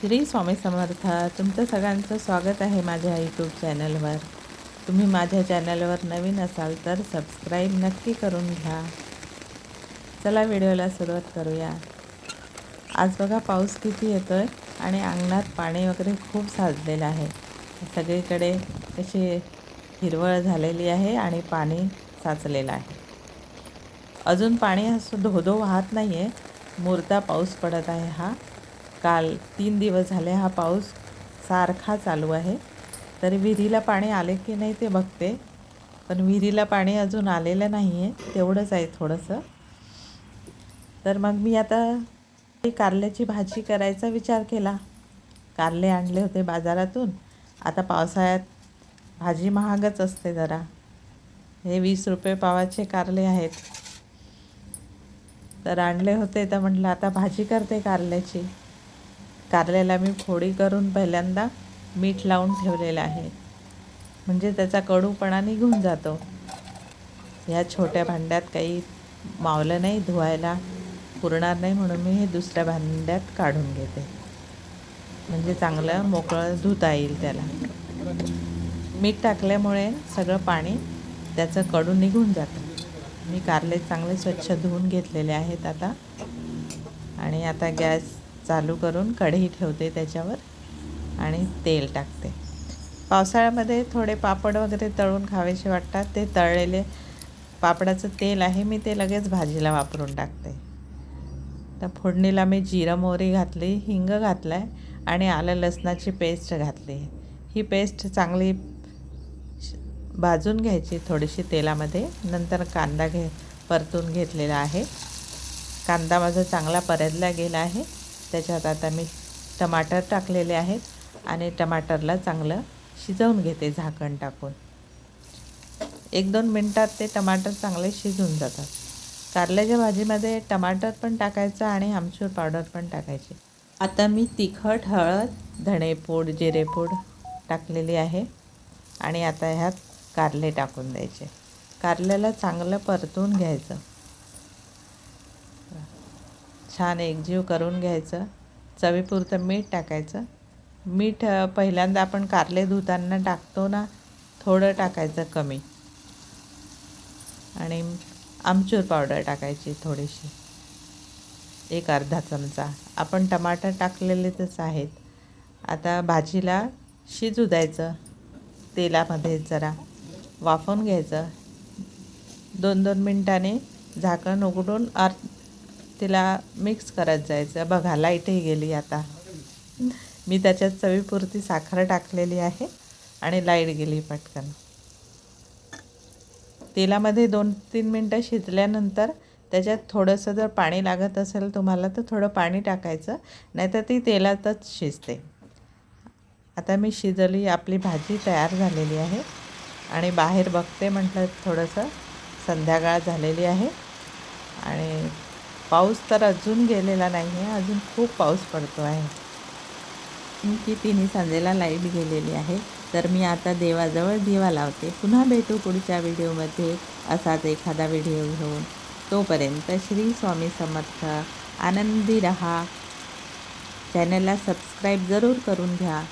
श्री स्वामी समर्थ तुमचं सगळ्यांचं स्वागत आहे माझ्या यूट्यूब चॅनलवर तुम्ही माझ्या चॅनलवर नवीन असाल तर सबस्क्राईब नक्की करून घ्या. चला व्हिडिओला सुरुवात करूया. आज बघा पाऊस किती येतो आहे आणि अंगणात पाणी वगैरे खूप साचलेलं आहे. सगळीकडे अशी हिरवळ झालेली आहे आणि पाणी साचलेलं आहे. अजून पाणी असं धोधो वाहत नाही आहे मुरता पाऊस पडत आहे हा. काल तीन दिवस झाले हा पाऊस सारखा चालू आहे. तरी विहिरीला पाणी आले की नाही ते बघते. पण विहिरीला पाणी अजून आलेलं नाही आहे तेवढंच आहे थोडंसं. तर मग मी आता कारल्याची भाजी करायचा विचार केला. कारले आणले होते बाजारातून. आता पावसाळ्यात भाजी महागच असते जरा. हे वीस रुपये पावाचे कारले आहेत. तर आणले होते तर म्हटलं आता भाजी करते कारल्याची. कारल्याला मी फोडी करून पहिल्यांदा मीठ लावून ठेवलेलं आहे. म्हणजे त्याचा कडूपणा निघून जातो. ह्या छोट्या भांड्यात काही मावलं नाही धुवायला पुरणार नाही म्हणून मी हे दुसऱ्या भांड्यात काढून घेते. म्हणजे चांगलं मोकळं धुता येईल त्याला. मीठ टाकल्यामुळे सगळं पाणी त्याचं कडू निघून जातं. मी कारले चांगले स्वच्छ धुवून घेतलेले आहेत आता. आणि आता गॅस चालू करून कढई ठेवते त्याच्यावर आणि तेल टाकते. पावसाळ्यामध्ये थोडे पापड वगैरे तळून खावेसे वाटतात. ते तळलेले पापडाचं तेल आहे मी ते लगेच भाजीला वापरून टाकते. तर फोडणीला मी जिरं मोहरी घातली हिंग घातला आहे आणि आलं लसणाची पेस्ट घातली. ही पेस्ट चांगली भाजून घ्यायची थोडीशी तेलामध्ये. नंतर कांदा घे परतून घेतलेला आहे. कांदा माझा चांगला परतला गेला आहे. त्याच्यात आता मी टमाटर टाकलेले आहेत आणि टमाटरला चांगलं शिजवून घेते झाकण टाकून. एक दोन मिनटात ते टमाटर चांगले शिजून जातात. कारल्याच्या भाजीमध्ये टमाटर पण टाकायचं आणि आमचूर पावडर पण टाकायची. आता मी तिखट हळद धणेपूड जिरेपूड टाकलेली आहे आणि आता ह्यात कारले टाकून द्यायचे. कारल्याला चांगलं परतून घ्यायचं. छान एकजीव करून घ्यायचं. चवीपुरतं मीठ टाकायचं. मीठ पहिल्यांदा आपण कारले धुताना टाकतो ना थोडं टाकायचं कमी. आणि आमचूर पावडर टाकायची थोडीशी. एक अर्धा चमचा. आपण टमाटर टाकलेलेच आहेत. आता भाजीला शिजू द्यायचं तेलामध्ये जरा वाफवून घ्यायचं. दोन दोन मिनटाने झाकण उघडून अर् तिला मिक्स करत जायचं. बघा लाईटही गेली आता. मी त्याच्यात चवीपुरती साखर टाकलेली आहे आणि लाइट गेली पटकन. तेलामध्ये दोन तीन मिनटं शिजल्यानंतर त्याच्यात थोडंसं जर पाणी लागत असेल तुम्हाला तर थोडं पाणी टाकायचं नाहीतर ती तेलातच शिजते. आता मी शिजवली आपली भाजी तयार झालेली आहे. आणि बाहेर बघते म्हटलं थोडंसं. संध्याकाळ झालेली आहे. आणि पाऊस तर अजून गेलेला नाही आहे अजून खूप पाऊस पडतो आहे. की तिन्ही सांजेला लाइट गेलेली आहे. तर मी आता देवाजवळ दिवा लावते. पुन्हा भेटू पुढच्या व्हिडिओमध्ये असाच एखादा व्हिडिओ घेऊन. तोपर्यंत श्री स्वामी समर्थ. आनंदी रहा. चॅनलला सबस्क्राईब जरूर करून घ्या.